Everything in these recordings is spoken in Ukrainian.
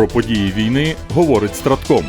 Про події війни говорить Стратком.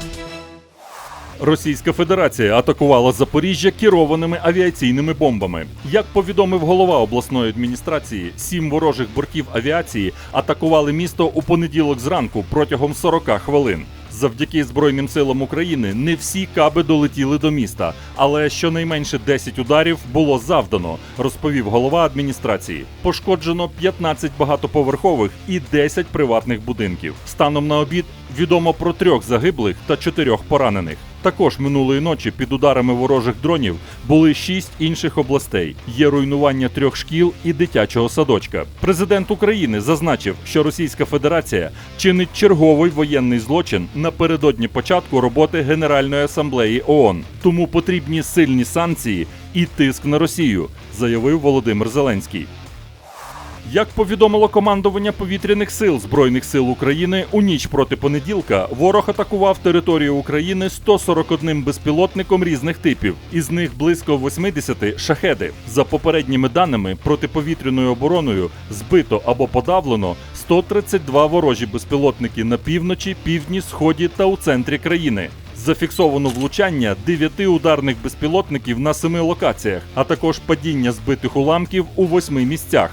Російська Федерація атакувала Запоріжжя керованими авіаційними бомбами. Як повідомив голова обласної адміністрації, сім ворожих бортів авіації атакували місто у понеділок зранку протягом 40 хвилин. Завдяки Збройним силам України не всі каби долетіли до міста, але щонайменше 10 ударів було завдано, розповів голова адміністрації. Пошкоджено 15 багатоповерхових і 10 приватних будинків. Станом на обід відомо про трьох загиблих та чотирьох поранених. Також минулої ночі під ударами ворожих дронів були шість інших областей. Є руйнування трьох шкіл і дитячого садочка. Президент України зазначив, що Російська Федерація чинить черговий воєнний злочин напередодні початку роботи Генеральної асамблеї ООН. Тому потрібні сильні санкції і тиск на Росію, заявив Володимир Зеленський. Як повідомило командування повітряних сил Збройних сил України, у ніч проти понеділка ворог атакував територію України 141 безпілотником різних типів, із них близько 80 шахеди. За попередніми даними, протиповітряною обороною збито або подавлено 132 ворожі безпілотники на півночі, півдні, сході та у центрі країни. Зафіксовано влучання дев'яти ударних безпілотників на семи локаціях, а також падіння збитих уламків у восьми місцях.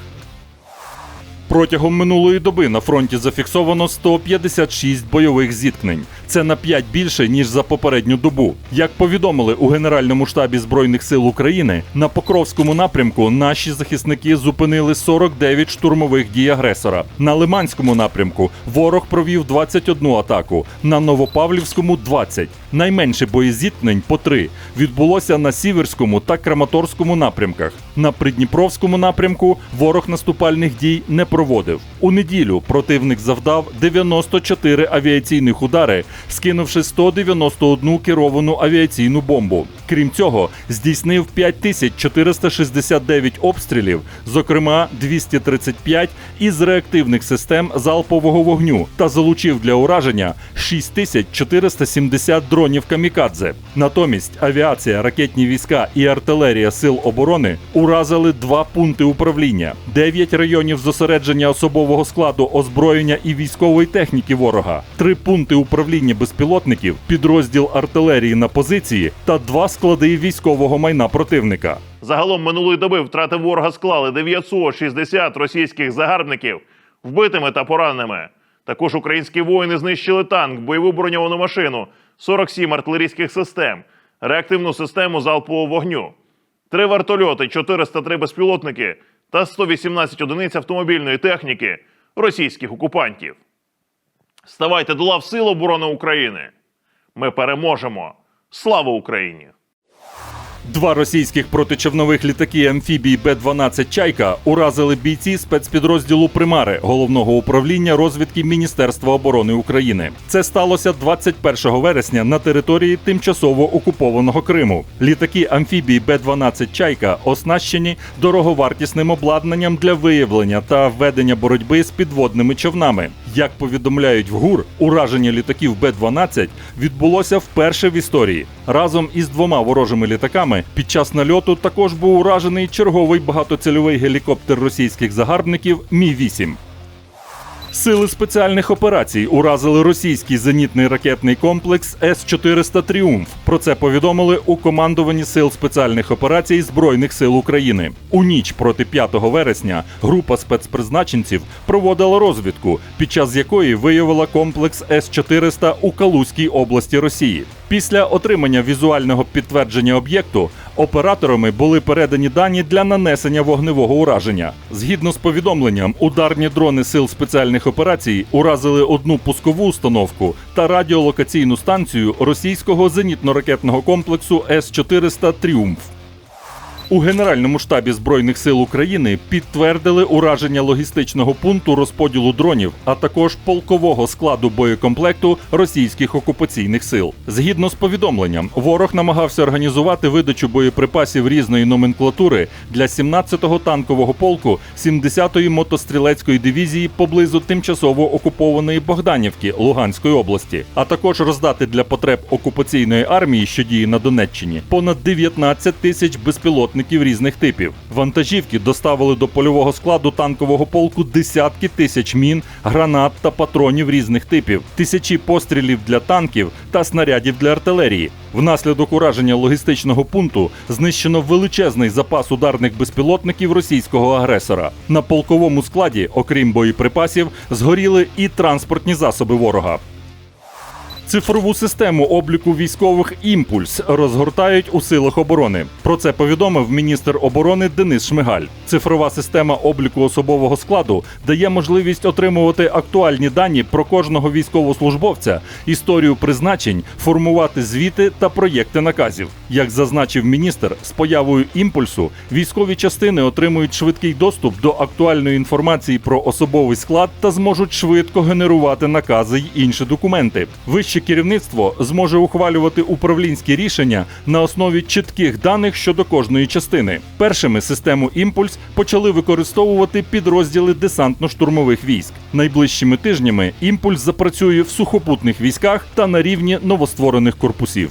Протягом минулої доби на фронті зафіксовано 156 бойових зіткнень. Це на 5 більше ніж за попередню добу. Як повідомили у Генеральному штабі Збройних сил України, на Покровському напрямку наші захисники зупинили 49 штурмових дій агресора. На Лиманському напрямку ворог провів 21 атаку, на Новопавлівському 20. Найменше боєзіткнень по три відбулося на Сіверському та Краматорському напрямках. На Придніпровському напрямку ворог наступальних дій не проводив. У неділю противник завдав 94 авіаційних удари, скинувши 191 керовану авіаційну бомбу. Крім цього, здійснив 5469 обстрілів, зокрема 235 із реактивних систем залпового вогню, та залучив для ураження 6470 дронів камікадзе. Натомість авіація, ракетні війська і артилерія сил оборони уразили два пункти управління, 9 районів зосередження особового складу озброєння і військової техніки ворога, три пункти управління безпілотників, підрозділ артилерії на позиції та два склади військового майна противника. Загалом минулої доби втрати ворога склали 960 російських загарбників вбитими та пораненими. Також українські воїни знищили танк, бойову броньовану машину, 47 артилерійських систем, реактивну систему залпового вогню, три вертольоти, 403 безпілотники та 118 одиниць автомобільної техніки російських окупантів. Ставайте до лав Сил оборони України. Ми переможемо. Слава Україні! Два російських протичовнових літаки амфібії Б-12 Чайка уразили бійці спецпідрозділу Примари головного управління розвідки Міністерства оборони України. Це сталося 21 вересня на території тимчасово окупованого Криму. Літаки амфібії Б-12 Чайка оснащені дороговартісним обладнанням для виявлення та ведення боротьби з підводними човнами. Як повідомляють в ГУР, ураження літаків Б-12 відбулося вперше в історії. Разом із двома ворожими літаками під час нальоту також був уражений черговий багатоцільовий гелікоптер російських загарбників Мі-8. Сили спеціальних операцій уразили російський зенітний ракетний комплекс С-400 Тріумф. Про це повідомили у командуванні сил спеціальних операцій Збройних сил України. У ніч проти 5 вересня група спецпризначенців проводила розвідку, під час якої виявила комплекс С-400 у Калузькій області Росії. Після отримання візуального підтвердження об'єкту операторами були передані дані для нанесення вогневого ураження. Згідно з повідомленням, ударні дрони сил спеціальних операцій уразили одну пускову установку та радіолокаційну станцію російського зенітно-ракетного комплексу С-400 Тріумф. У Генеральному штабі Збройних сил України підтвердили ураження логістичного пункту розподілу дронів, а також полкового складу боєкомплекту російських окупаційних сил. Згідно з повідомленням, ворог намагався організувати видачу боєприпасів різної номенклатури для 17-го танкового полку 70-ї мотострілецької дивізії поблизу тимчасово окупованої Богданівки Луганської області, а також роздати для потреб окупаційної армії, що діє на Донеччині, понад 19 тисяч безпілотних безпілотників різних типів. Вантажівки доставили до польового складу танкового полку десятки тисяч мін, гранат та патронів різних типів, тисячі пострілів для танків та снарядів для артилерії. Внаслідок ураження логістичного пункту знищено величезний запас ударних безпілотників російського агресора. На полковому складі, окрім боєприпасів, згоріли і транспортні засоби ворога. Цифрову систему обліку військових імпульс розгортають у силах оборони. Про це повідомив міністр оборони Денис Шмигаль. Цифрова система обліку особового складу дає можливість отримувати актуальні дані про кожного військовослужбовця, історію призначень, формувати звіти та проєкти наказів. Як зазначив міністр, з появою імпульсу військові частини отримують швидкий доступ до актуальної інформації про особовий склад та зможуть швидко генерувати накази й інші документи. Вище керівництво зможе ухвалювати управлінські рішення на основі чітких даних щодо кожної частини. Першими систему імпульс почали використовувати підрозділи десантно-штурмових військ. Найближчими тижнями імпульс запрацює в сухопутних військах та на рівні новостворених корпусів.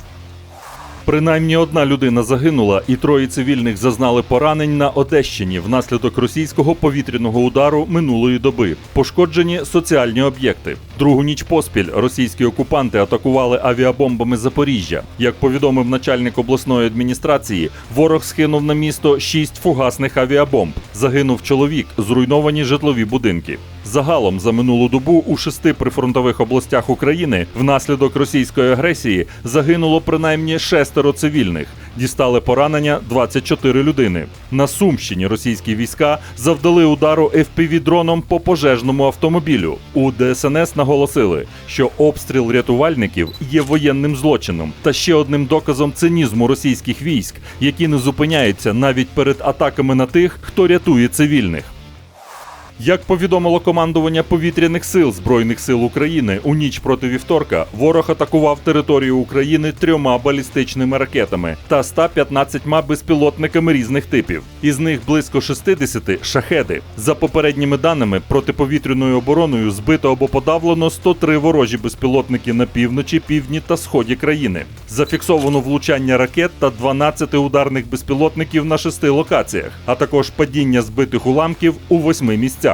Принаймні одна людина загинула, і троє цивільних зазнали поранень на Одещині внаслідок російського повітряного удару минулої доби. Пошкоджені соціальні об'єкти. Другу ніч поспіль російські окупанти атакували авіабомбами Запоріжжя. Як повідомив начальник обласної адміністрації, ворог скинув на місто шість фугасних авіабомб. Загинув чоловік, зруйновані житлові будинки. Загалом за минулу добу у шести прифронтових областях України внаслідок російської агресії загинуло принаймні шестеро цивільних. Дістали поранення 24 людини. На Сумщині російські війська завдали удару FPV-дроном по пожежному автомобілю. У ДСНС наголосили, що обстріл рятувальників є воєнним злочином та ще одним доказом цинізму російських військ, які не зупиняються навіть перед атаками на тих, хто рятує цивільних. Як повідомило командування повітряних сил Збройних сил України, у ніч проти вівторка ворог атакував територію України трьома балістичними ракетами та 115 безпілотниками різних типів. Із них близько 60 – шахеди. За попередніми даними, протиповітряною обороною збито або подавлено 103 ворожі безпілотники на півночі, півдні та сході країни. Зафіксовано влучання ракет та 12 ударних безпілотників на шести локаціях, а також падіння збитих уламків у восьми місцях.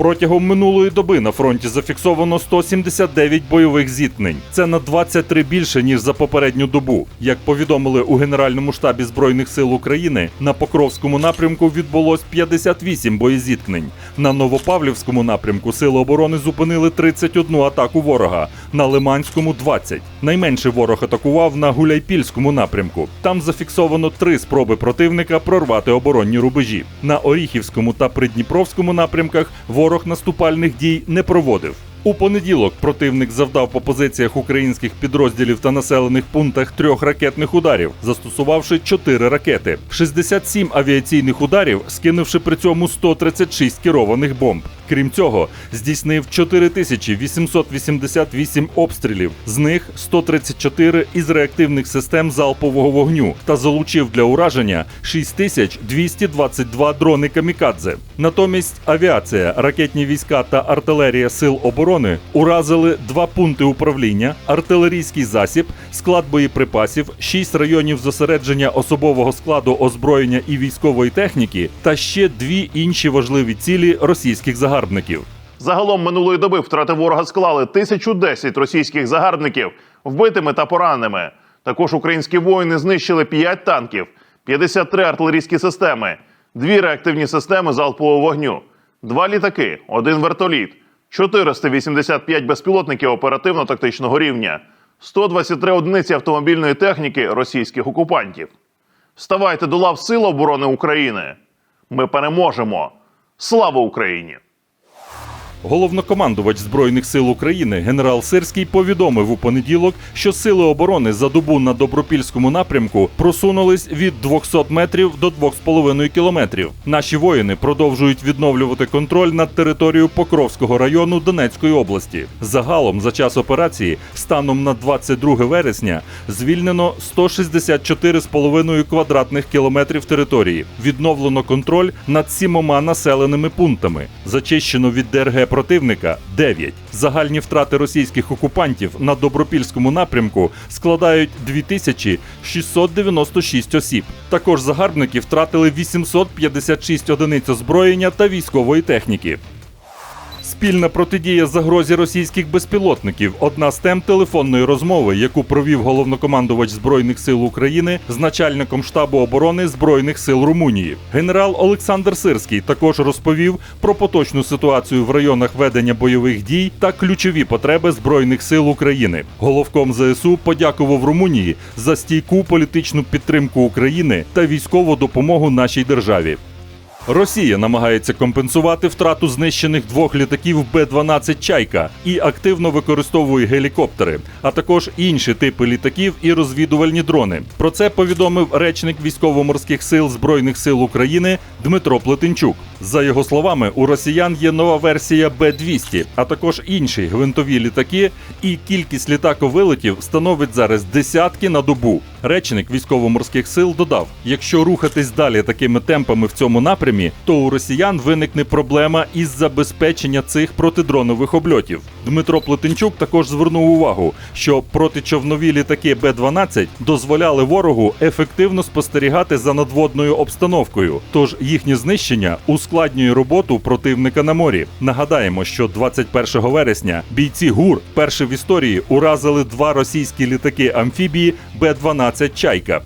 Протягом минулої доби на фронті зафіксовано 179 бойових зіткнень. Це на 23 більше ніж за попередню добу. Як повідомили у Генеральному штабі збройних сил України, на Покровському напрямку відбулось 58 боєзіткнень. На Новопавлівському напрямку сили оборони зупинили 31 атаку ворога, на Лиманському 20. Найменше ворог атакував на Гуляйпільському напрямку. Там зафіксовано три спроби противника прорвати оборонні рубежі. На Оріхівському та Придніпровському напрямках ворог наступальних дій не проводив. У понеділок противник завдав по позиціях українських підрозділів та населених пунктах трьох ракетних ударів, застосувавши чотири ракети, 67 авіаційних ударів, скинувши при цьому 136 керованих бомб. Крім цього, здійснив 4888 обстрілів, з них 134 із реактивних систем залпового вогню та залучив для ураження 6222 дрони камікадзе. Натомість авіація, ракетні війська та артилерія сил оборони уразили два пункти управління, артилерійський засіб, склад боєприпасів, шість районів зосередження особового складу озброєння і військової техніки та ще дві інші важливі цілі російських загарбників. Загалом минулої доби втрати ворога склали 1010 російських загарбників вбитими та пораненими. Також українські воїни знищили 5 танків, 53 артилерійські системи, 2 реактивні системи залпового вогню, 2 літаки, 1 вертоліт, 485 безпілотників оперативно-тактичного рівня, 123 одиниці автомобільної техніки російських окупантів. Вставайте до лав Сил оборони України. Ми переможемо. Слава Україні! Головнокомандувач Збройних сил України генерал Сирський повідомив у понеділок, що сили оборони за добу на Добропільському напрямку просунулись від 200 метрів до 2,5 кілометрів. Наші воїни продовжують відновлювати контроль над територією Покровського району Донецької області. Загалом за час операції, станом на 22 вересня, звільнено 164,5 квадратних кілометрів території. Відновлено контроль над сімома населеними пунктами. Зачищено від ДРГ противника 9. Загальні втрати російських окупантів на добропільському напрямку складають 2696 осіб. Також загарбники втратили 856 одиниць озброєння та військової техніки. Спільна протидія загрозі російських безпілотників одна з тем телефонної розмови, яку провів головнокомандувач збройних сил України з начальником штабу оборони збройних сил Румунії. Генерал Олександр Сирський також розповів про поточну ситуацію в районах ведення бойових дій та ключові потреби збройних сил України. Головком ЗСУ подякував Румунії за стійку політичну підтримку України та військову допомогу нашій державі. Росія намагається компенсувати втрату знищених двох літаків Б-12 Чайка і активно використовує гелікоптери, а також інші типи літаків і розвідувальні дрони. Про це повідомив речник військово-морських сил Збройних сил України Дмитро Плетенчук. За його словами, у росіян є нова версія Б-200, а також інші гвинтові літаки, і кількість літаковилетів становить зараз десятки на добу. Речник військово-морських сил додав: якщо рухатись далі такими темпами в цьому напрямі, то у росіян виникне проблема із забезпечення цих протидронових обльотів. Дмитро Плетенчук також звернув увагу, що протичовнові літаки Б-12 дозволяли ворогу ефективно спостерігати за надводною обстановкою, тож їхнє знищення ускладнює роботу противника на морі. Нагадаємо, що 21 вересня бійці ГУР перші в історії уразили два російські літаки амфібії Б-12 Чайка.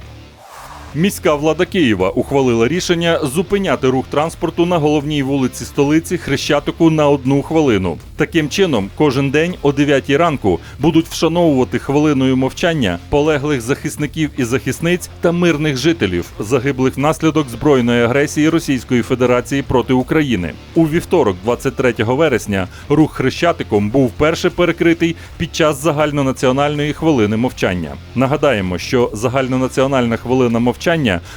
Міська влада Києва ухвалила рішення зупиняти рух транспорту на головній вулиці столиці Хрещатику на одну хвилину. Таким чином, кожен день о 9 ранку будуть вшановувати хвилиною мовчання полеглих захисників і захисниць та мирних жителів, загиблих внаслідок збройної агресії Російської Федерації проти України. У вівторок, 23 вересня, рух Хрещатиком був вперше перекритий під час загальнонаціональної хвилини мовчання. Нагадаємо, що загальнонаціональна хвилина мовчання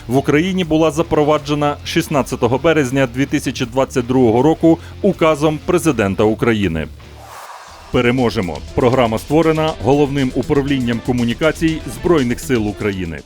в Україні була запроваджена 16 березня 2022 року указом президента України. Переможемо. Програма створена головним управлінням комунікацій Збройних сил України.